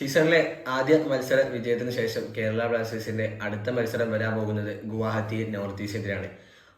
സീസണിലെ ആദ്യ മത്സര വിജയത്തിന് ശേഷം കേരള ബ്ലാസ്റ്റേഴ്സിന്റെ അടുത്ത മത്സരം വരാൻ പോകുന്നത് ഗുവാഹത്തി നോർത്ത് ഈസ്റ്റിനെതിരാണ്.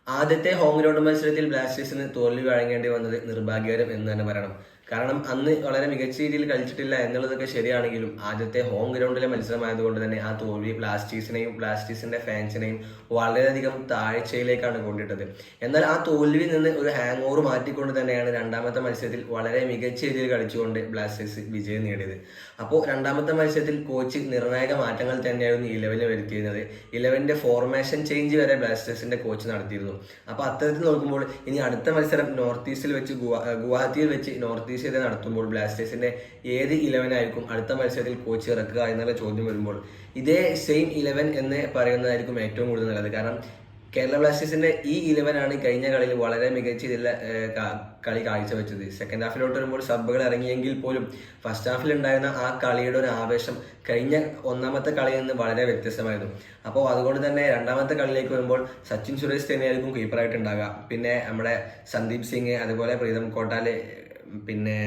ആദ്യത്തെ ഹോം ഗ്രൗണ്ട് മത്സരത്തിൽ ബ്ലാസ്റ്റേഴ്സിന് തോൽവി വഴങ്ങേണ്ടി വന്നത് നിർഭാഗ്യകരം എന്ന് തന്നെ പറയണം. കാരണം അന്ന് വളരെ മികച്ച രീതിയിൽ കളിച്ചിട്ടില്ല എന്നുള്ളതൊക്കെ ശരിയാണെങ്കിലും ആദ്യത്തെ ഹോം ഗ്രൗണ്ടിലെ മത്സരമായതുകൊണ്ട് തന്നെ ആ തോൽവി ബ്ലാസ്റ്റേഴ്സിനെയും ബ്ലാസ്റ്റേഴ്സിന്റെ ഫാൻസിനെയും വളരെയധികം താഴ്ചയിലേക്കാണ് കൊണ്ടിട്ടത്. എന്നാൽ ആ തോൽവിയിൽ നിന്ന് ഒരു ഹാങ് ഓവർ മാറ്റിക്കൊണ്ട് തന്നെയാണ് രണ്ടാമത്തെ മത്സരത്തിൽ വളരെ മികച്ച രീതിയിൽ കളിച്ചുകൊണ്ട് ബ്ലാസ്റ്റേഴ്സ് വിജയം നേടിയത്. അപ്പോൾ രണ്ടാമത്തെ മത്സരത്തിൽ കോച്ച് നിർണായക മാറ്റങ്ങൾ തന്നെയായിരുന്നു ഇലവനിൽ വരുത്തിയിരുന്നത്. ഇലവന്റെ ഫോർമേഷൻ ചേഞ്ച് വരെ ബ്ലാസ്റ്റേഴ്സിന്റെ കോച്ച് നടത്തിയിരുന്നു. അപ്പോൾ അത്തരത്തിൽ നോക്കുമ്പോൾ ഇനി അടുത്ത മത്സരം നോർത്ത് ഈസ്റ്റിൽ വെച്ച് ഗുവാ- ഗുവാഹത്തിയിൽ വെച്ച് നോർത്ത് ഈസ്റ്റ് നടത്തുമ്പോൾ ബ്ലാസ്റ്റേഴ്സിന്റെ ഏത് ഇലവൻ ആയിരിക്കും അടുത്ത മത്സരത്തിൽ കോച്ച് ഇറക്കുക എന്നുള്ള ചോദ്യം വരുമ്പോൾ ഇതേ സെയിം ഇലവൻ എന്ന് പറയുന്നതായിരിക്കും ഏറ്റവും കൂടുതൽ നല്ലത്. കാരണം കേരള ബ്ലാസ്റ്റേഴ്സിന്റെ ഈ ഇലവൻ ആണ് കഴിഞ്ഞ കളിയിൽ വളരെ മികച്ച ഇതിൽ കളി കാഴ്ചവെച്ചത്. സെക്കൻഡ് ഹാഫിലോട്ട് വരുമ്പോൾ സബ്ബുകൾ ഇറങ്ങിയെങ്കിൽ പോലും ഫസ്റ്റ് ഹാഫിൽ ഉണ്ടായിരുന്ന ആ കളിയുടെ ഒരു ആവേശം കഴിഞ്ഞ ഒന്നാമത്തെ കളിയിൽ നിന്ന് വളരെ വ്യത്യസ്തമായിരുന്നു. അപ്പോൾ അതുകൊണ്ട് തന്നെ രണ്ടാമത്തെ കളിയിലേക്ക് വരുമ്പോൾ സച്ചിൻ സുരേഷ് തന്നെയായിരിക്കും കീപ്പറായിട്ട് ഉണ്ടാകുക പിന്നെ നമ്മുടെ സന്ദീപ് സിംഗ് അതുപോലെ പ്രീതം കോട്ടാൽ പിന്നെ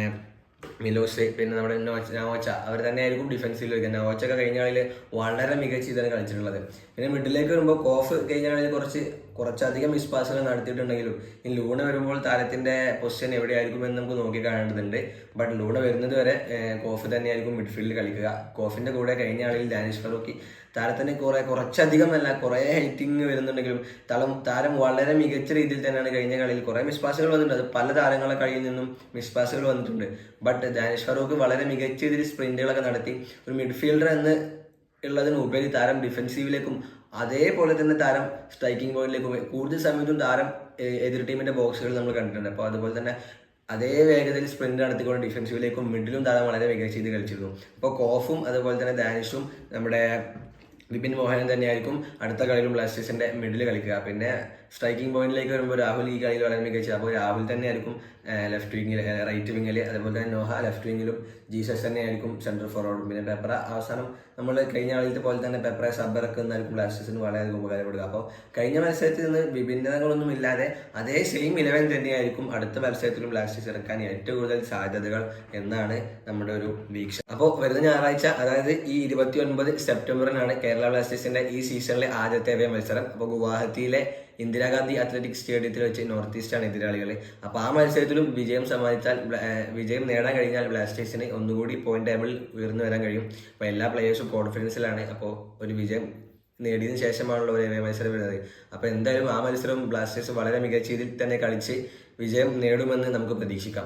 മിലോസ് പിന്നെ നമ്മുടെ നവോച്ച അവർ തന്നെയായിരിക്കും ഡിഫൻസിൽ വയ്ക്കുക നവോച്ച ഒക്കെ കഴിഞ്ഞ കളിയിൽ വളരെ മികച്ച ഇതാണ് കളിച്ചിട്ടുള്ളത്. പിന്നെ മിഡിലേക്ക് വരുമ്പോൾ കോഫ് കഴിഞ്ഞ കളിയിൽ കുറച്ച് കുറച്ചധികം മിസ് പാസുകൾ നടത്തിയിട്ടുണ്ടെങ്കിലും ഈ ലൂണ വരുമ്പോൾ താരത്തിന്റെ പൊസിഷൻ എവിടെയായിരിക്കും എന്ന് നമുക്ക് നോക്കി കാണേണ്ടതുണ്ട്. ബട്ട് ലൂണ വരുന്നത് വരെ കോഫ് തന്നെയായിരിക്കും മിഡ്ഫീൽഡിൽ കളിക്കുക. കോഫിന്റെ കൂടെ കഴിഞ്ഞ കളിയിൽ ഡാനിഷ് ഫറൂഖി താരത്തിന് കുറെ കുറച്ചധികം അല്ല കുറേ ഹൈറ്റിങ് വരുന്നുണ്ടെങ്കിലും തളം താരം വളരെ മികച്ച രീതിയിൽ തന്നെയാണ് കഴിഞ്ഞ കളിയിൽ കുറെ മിസ്പാസുകൾ വന്നിട്ടുണ്ട്. അത് പല താരങ്ങളെ കളിയിൽ നിന്നും മിസ് പാസുകൾ വന്നിട്ടുണ്ട്. ബട്ട് ദാനിഷ് ഫറൂഖ് വളരെ മികച്ച രീതിയിൽ സ്പ്രിന്റുകളൊക്കെ നടത്തി. ഒരു മിഡ്ഫീൽഡർ എന്ന് ഉള്ളതിനുപരി താരം ഡിഫൻസീവിലേക്കും അതേപോലെ തന്നെ താരം സ്ട്രൈക്കിംഗ് പോയിന്റിലേക്കും പോയി. കൂടുതൽ സമയത്തും താരം എതിർ ടീമിന്റെ ബോക്സുകൾ നമ്മൾ കണ്ടിട്ടുണ്ട്. അപ്പോൾ അതുപോലെ തന്നെ അതേ വേഗതയിൽ സ്പ്രിന്റ് നടത്തിക്കൊണ്ട് ഡിഫൻസീവിലേക്കും മിഡിലും താരം വളരെ മികച്ച രീതിയിൽ കളിച്ചിരുന്നു. അപ്പോൾ കോഫും അതുപോലെ തന്നെ ദാനിഷും നമ്മുടെ വിപിൻ മോഹനൻ തന്നെയായിരിക്കും അടുത്ത കളിയിലും ബ്ലാസ്റ്റേഴ്സിന്റെ മിഡിൽ കളിക്കുക. പിന്നെ സ്ട്രൈക്കിംഗ് പോയിന്റിലേക്ക് വരുമ്പോൾ രാഹുൽ ഈ കളിയിൽ വളരെ മികച്ച അപ്പോൾ രാഹുൽ തന്നെയായിരിക്കും ലെഫ്റ്റ് വിങ്ങിൽ റൈറ്റ് വിങ്ങിൽ അതുപോലെ തന്നെ നോഹ ലെഫ്റ്റ് വിങ്ങിലും ജീസസ് തന്നെയായിരിക്കും സെൻട്രൽ ഫോർവേഡും പിന്നെ പെപ്പറ അവസാനം നമ്മൾ കഴിഞ്ഞ കളിയിലത്തെ പോലെ തന്നെ പെപ്പറെ സബ് ഇറക്കുന്നതായിരിക്കും ബ്ലാസ്റ്റേഴ്സിന് വളരെയധികം ഉപകാരപ്പെടുക അപ്പോൾ കഴിഞ്ഞ മത്സരത്തിൽ നിന്ന് വിഭിന്നതകളൊന്നും ഇല്ലാതെ അതേ സെയിം ഇലവൻ തന്നെയായിരിക്കും അടുത്ത മത്സരത്തിലും ബ്ലാസ്റ്റേഴ്സ് ഇറക്കാൻ ഏറ്റവും കൂടുതൽ സാധ്യതകൾ എന്നാണ് നമ്മുടെ ഒരു വീക്ഷണം. അപ്പോൾ വരുന്ന ഞായറാഴ്ച അതായത് ഈ ഇരുപത്തി ഒൻപത് സെപ്റ്റംബറിനാണ് കേരള ബ്ലാസ്റ്റേഴ്സിന്റെ ഈ സീസണിലെ ആദ്യത്തെ അവയ മത്സരം. അപ്പോൾ ഗുവാഹത്തിയിലെ ഇന്ദിരാഗാന്ധി അത്ലറ്റിക് സ്റ്റേഡിയത്തിൽ വെച്ച് നോർത്ത് ഈസ്റ്റ് ആണ് എതിരാളികൾ അപ്പോൾ ആ മത്സരത്തിലും വിജയം സമ്മാനിച്ചാൽ വിജയം നേടാൻ കഴിഞ്ഞാൽ ബ്ലാസ്റ്റേഴ്സിന് ഒന്നുകൂടി പോയിന്റ് ടേബിൾ ഉയർന്നു വരാൻ കഴിയും. അപ്പോൾ എല്ലാ പ്ലേയേഴ്സും കോൺഫിഡൻസിലാണ് അപ്പോൾ ഒരു വിജയം നേടിയതിനു ശേഷമാണല്ലോ ഒരു മത്സരം വരുന്നത്. അപ്പോൾ എന്തായാലും ആ മത്സരം ബ്ലാസ്റ്റേഴ്സ് വളരെ മികച്ച രീതിയിൽ തന്നെ കളിച്ച് വിജയം നേടുമെന്ന് നമുക്ക് പ്രതീക്ഷിക്കാം.